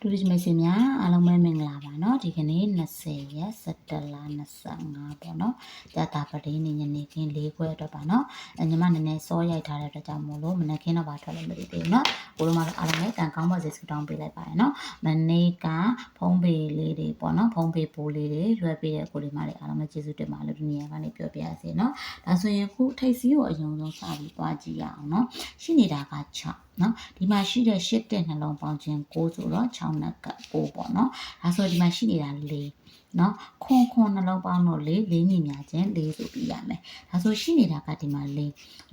တူရီမိတ်ဆွေများအားလုံးပဲမင်္ဂလာပါเนาะဒီကနေ့20ရက်17လ25ပေါ့เนาะကြာတာပတိနေညနေခင်း၄ခွဲအတွက်ပါเนาะအညီမနည်းနည်းစောရိုက်ထားတဲ့အတွက်ကြောင့်မို့လို့မနေ့ခင်းတော့ပါထွက်လို့မသိသေးဘူးเนาะကိုလိုမအားလုံးလည်းကံကောင်းပါစေဆုတောင်းပေးလိုက်ပါတယ်เนาะမနေ့ကဖုံးပေလေးတွေပေါ့เนาะဖုံးပေပိုးလေးတွေလွှဲပေးတဲ့ကိုလေးမလေးအားလုံးပဲကျေးဇူးတင်ပါလို့ဒီနေရာကနေပြောပြရစေเนาะဒါဆိုရင်ခုထိတ်စီးကိုအယုံဆုံးစပြီးသွားကြည့်ရအောင်เนาะရှိနေတာက6 နော်ဒီမှာရှိတဲ့ရှစ်တဲ့နှလုံးပေါင်းခြင်း6ဆိုတော့6နက်က6ပေါ့နော်ဒါဆိုဒီမှာရှိနေတာ4နော်ခွန်ခွန်နှလုံးပေါင်းတော့4 4ညီများခြင်း4ဆိုပြီးရမယ်ဒါဆိုရှိနေတာကဒီမှာ4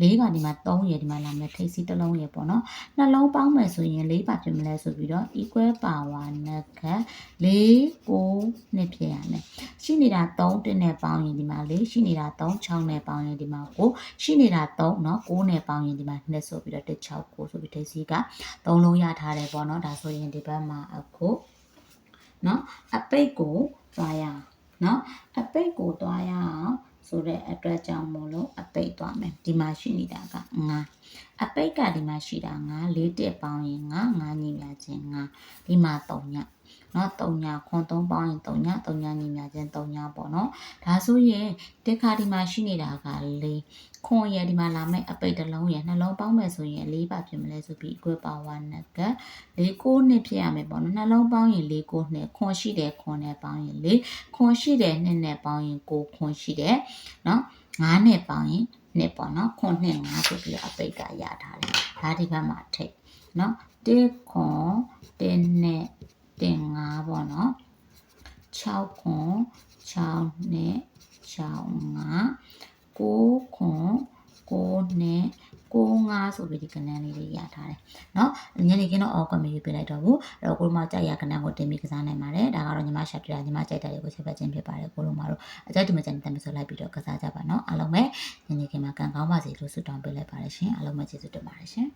4ကဒီမှာ3ရယ်ဒီမှာလာမယ်ထိပ်စီးတစ်လုံးရယ်ပေါ့နော်နှလုံးပေါင်းမယ်ဆိုရင်4ပါဖြစ်မလဲဆိုပြီးတော့ equal power နက်က4 9နှစ်ဖြစ်ရမယ်ရှိနေတာ3တစ်နဲ့ပေါင်းရင်ဒီမှာ4ရှိနေတာ3 6နဲ့ပေါင်းရင်ဒီမှာ9ရှိနေတာ3เนาะ9နဲ့ပေါင်းရင်ဒီမှာ2ဆိုပြီးတော့1 6 9ဆိုပြီး တစည်းက၃လုံးရထားတယ်ပေါ့နော်ဒါဆိုရင်ဒီဘက်မှာအခုနော်အပိတ်ကိုသွားရအောင်နော်အပိတ်ကိုသွားရအောင်ဆိုတဲ့အတွက်ကြောင့်မို့လို့အပိတ်သွားမယ်ဒီမှာရှိနေတာက9 အပိတ်ကဒီမှာရှိတာ9 4တက်ပေါင်းရင်9 9ညီများခြင်း9ဒီမှာ3ညနော်3ညခွန်3ပေါင်းရင်3ည3ညညီများခြင်း3ညပေါ့နော်ဒါဆိုရင်တက်ခါဒီမှာရှိနေတာက4ခွန်ရဒီမှာလာမဲ့အပိတ်တစ်လုံးရနှလုံးပေါင်းမယ်ဆိုရင်4ပါဖြစ်မလဲဆိုပြီး equal power နက်က4 9နှစ်ဖြစ်ရမယ်ပေါ့နော်နှလုံးပေါင်းရင်4 9နှစ်ခွန်ရှိတယ်ခွန်နဲ့ပေါင်းရင်4ခွန်ရှိတယ်နှစ်နဲ့ပေါင်းရင်9ခွန်ရှိတယ်နော်9နဲ့ပေါင်းရင် နှစ်ပေါ့နော်ခွန်နှစ်5ဆိုပြီးအပိတ်ကရထားတယ်ဒါဒီဘက်မှာထိတ်နော်1ခွန်1နဲ့တင်5ပေါ့နော်6ခွန်6နဲ့6 5 9ခွန်9နဲ့ 95ဆိုပြီးဒီကဏ္ဍလေးတွေရထားတယ်เนาะညနေခင်းတော့အောက်ကမယူပြလိုက်တော့ဘူးအဲ့တော့ကိုလိုမကြိုက်ရကဏ္ဍကိုတင်ပြီးကစားနိုင်ပါတယ်ဒါကတော့ညီမရှာပြတာညီမကြိုက်တာတွေကိုချက်ပတ်ခြင်းဖြစ်ပါတယ်ကိုလိုမတို့အကြိုက်ဒီမကြိုက်တဲ့မဆိုလိုက်ပြီးတော့ကစားကြပါเนาะအားလုံးပဲညနေခင်းမှာကံကောင်းပါစေလို့ဆုတောင်းပေးလိုက်ပါတယ်ရှင်အားလုံးပဲကျေးဇူးတင်ပါတယ်ရှင်